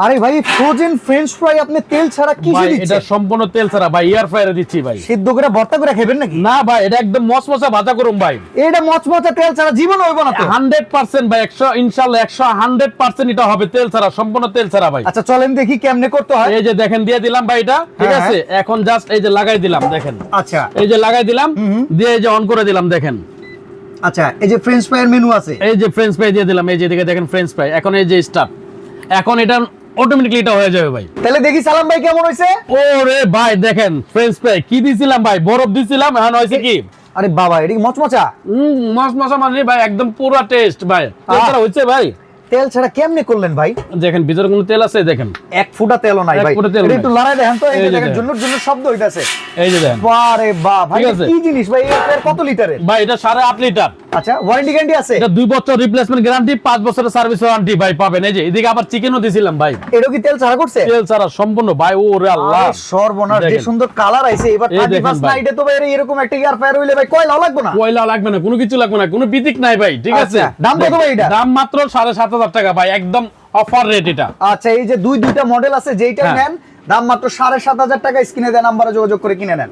আরে ভাই frozen French fry আপনি তেল ছাড়া কি ভাই এটা সম্পূর্ণ তেল ছাড়া ভাই এয়ার ফ্রায়ারে দিচ্ছি ভাই। সিদ্ধ করে ভর্তা করে খাবেন নাকি? না ভাই এটা একদম মচমচা ভাজা করুন ভাই। এটা মচমচা তেল ছাড়া জীবন হইব না তো? হান্ড্রেড পার্সেন্ট ভাই একশো ইনশাল্লাহ একশো হান্ড্রেড পার্সেন্ট এটা হবে তেল ছাড়া সম্পূর্ণ তেল ছাড়া ভাই। আচ্ছা চলেন দেখি কেমনে করতে হয়। এই যে দেখেন দিয়ে দিলাম ভাই এটা ঠিক হ্যাঁ, আছে? এখন জাস্ট এই যে লাগাই দিলাম দেখেন। আচ্ছা। এই যে লাগাই দিলাম দিয়ে এই যে অন করে দিলাম দেখেন। আচ্ছা এই যে ফ্রেঞ্চ ফ্রাইয়ের মেনু আছে। এই যে ফ্রেঞ্চ ফ্রাই দিয়ে দিলাম এই যে দেখেন ফ্রেঞ্চ ফ্রাই এখন এই যে স্টার্ট এখন এটা অটোমেটিকলি এটা হয়ে যাবে ভাই। তাহলে দেখি সালাম ভাই কেমন হয়েছে? ওরে ভাই দেখেন ফ্রেঞ্চ ফ্রাই কি দিছিলাম ভাই? বরফ দিছিলাম এখন কি? আরে বাবা এটা কি মচমচা? উম, মস মশা মানে ভাই একদম পুরো টেস্ট ভাই। তেল ছাড়া হচ্ছে ভাই? তেল ছাড়া কেমনে করলেন ভাই? দেখেন ভিতরে কোনো তেল আছে দেখেন। এক ফুটা তেলও নাই ভাই। এটা একটু লড়াই দেখেন তো এই যে দেখেন শব্দ হইতাছে। এই যে দেখেন। বারে বা ভাই। কি জিনিস ভাই এর কত লিটারের ভাই এটা সাড়ে আট লিটার আচ্ছা ওয়ারেন্টি গ্যারান্টি আছে? এটা দুই বছর রিপ্লেসমেন্ট গ্যারান্টি পাঁচ বছরের সার্ভিস ওয়ারেন্টি ভাই পাবেন। এই যে এদিকে আবার চিকেনও দিছিলাম ভাই। এটা কি তেল ছাড়া করছে? তেল ছাড়া সম্পূর্ণ ভাই ও আল্লাহ। সর্বনাশ যে সুন্দর কালার আইছে এবার এই দেখেন 31 তো ভাই এরকম একটা ইয়ার ফায়ার হইলে ভাই কয়লাও লাগবে না? কয়লা লাগবে না কোনো কিছু লাগবে না কোনো বিদিক নাই ভাই ঠিক আছে? আচ্ছা, দাম কত ভাই এটা? দাম মাত্র সাড়ে সাত হাজার টাকা ভাই একদম অফার রেট এটা। আচ্ছা এই যে দুই দুইটা মডেল আছে যেইটা হ্যাঁ। নেন দাম মাত্র সাড়ে সাত হাজার টাকা স্ক্রিনে দেন নাম্বারে যোগাযোগ করে কিনে নেন।